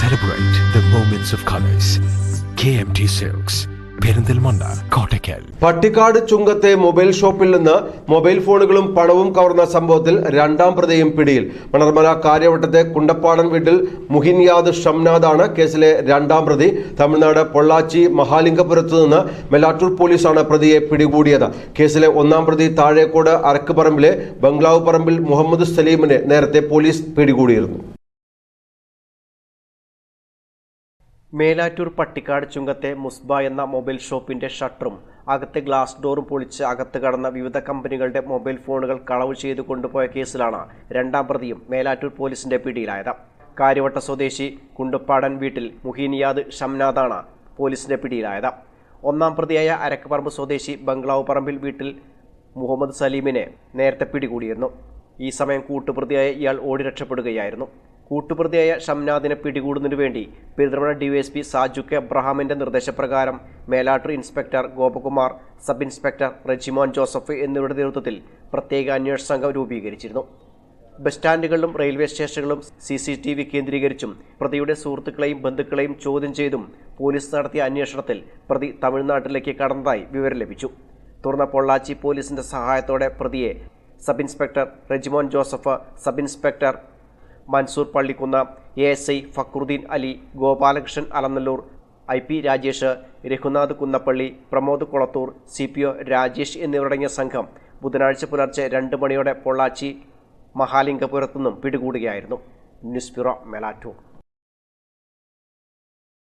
Celebrate the moments of colors. KMT silks Perinthalmanna Kottakkal Pattikkad ചുങ്കത്തെ mobile ഷോപ്പിൽ നിന്ന് mobile ഫോണുകളും പണവും കവർന്ന സംഭവത്തിൽ രണ്ടാം പ്രതിയും പിടിയിൽ. മണർമല കാര്യവട്ടത്തെ കുണ്ടപ്പാടൻ വീട്ടിൽ മുഹിൻയാദ് ഷംനാദാണ് കേസിലെ രണ്ടാം പ്രതി. തമിഴ്നാട് പൊള്ളാച്ചി മഹാലിംഗപുരത്തു നിന്ന് മെലാറ്റൂർ പോലീസാണ് പ്രതിയെ പിടികൂടിയത്. കേസിലെ ഒന്നാം പ്രതി താഴേക്കോട് അരക്കുപറമ്പിലെ ബംഗ്ലാവ് പറമ്പിൽ മുഹമ്മദ് സലീമിനെ നേരത്തെ പോലീസ് പിടികൂടിയിരുന്നു. മേലാറ്റൂർ പട്ടിക്കാട് ചുങ്കത്തെ മുസ്ബ എന്ന മൊബൈൽ ഷോപ്പിന്റെ ഷട്ടറും അകത്തെ ഗ്ലാസ് ഡോറും പൊളിച്ച് അകത്ത് കടന്ന വിവിധ കമ്പനികളുടെ മൊബൈൽ ഫോണുകൾ കളവ് ചെയ്തു കൊണ്ടുപോയ കേസിലാണ് രണ്ടാം പ്രതിയും മേലാറ്റൂർ പോലീസിന്റെ പിടിയിലായത്. കാര്യവട്ട സ്വദേശി കുണ്ടുപ്പാടൻ വീട്ടിൽ മുഹീനിയാദ് ഷംനാദാണ് പോലീസിന്റെ പിടിയിലായത്. ഒന്നാം പ്രതിയായ അരക്കപ്പറമ്പ് സ്വദേശി ബംഗ്ലാവ് പറമ്പിൽ വീട്ടിൽ മുഹമ്മദ് സലീമിനെ നേരത്തെ പിടികൂടിയിരുന്നു. ഈ സമയം കൂട്ടുപ്രതിയായ ഇയാൾ ഓടി രക്ഷപ്പെടുകയായിരുന്നു. കൂട്ടുപ്രതിയായ ഷംനാദിനെ പിടികൂടുന്നതിനു വേണ്ടി പെരുന്തൽമണ്ണ ഡിവൈഎസ്പി സാജു കെ അബ്രഹാമിന്റെ നിർദ്ദേശപ്രകാരം Melattur inspector Gopakumar sub inspector Rejimon Joseph എന്നിവരുടെ നേതൃത്വത്തിൽ പ്രത്യേക അന്വേഷണ സംഘം രൂപീകരിച്ചിരുന്നു. ബസ് സ്റ്റാൻഡുകളിലും റെയിൽവേ സ്റ്റേഷനുകളും സി സി ടി വി കേന്ദ്രീകരിച്ചും പ്രതിയുടെ സുഹൃത്തുക്കളെയും ബന്ധുക്കളെയും ചോദ്യം ചെയ്തും പോലീസ് നടത്തിയ അന്വേഷണത്തിൽ പ്രതി തമിഴ്നാട്ടിലേക്ക് കടന്നതായി വിവരം ലഭിച്ചു. തുടർന്ന് പൊള്ളാച്ചി പോലീസിന്റെ സഹായത്തോടെ പ്രതിയെ sub inspector Rejimon Joseph sub inspector Mansoor Pallikkunnu A S I Fakhruddin Ali Gopalakrishnan Alanallur I P Rajesh Raghunath Kunnappally Pramod Kolathur C P O Rajesh എന്നിവരടങ്ങിയ സംഘം ബുധനാഴ്ച പുലർച്ചെ രണ്ട് മണിയോടെ പൊള്ളാച്ചി മഹാലിംഗപുരത്തുനിന്നും പിടികൂടുകയായിരുന്നു. News bureau Melattur.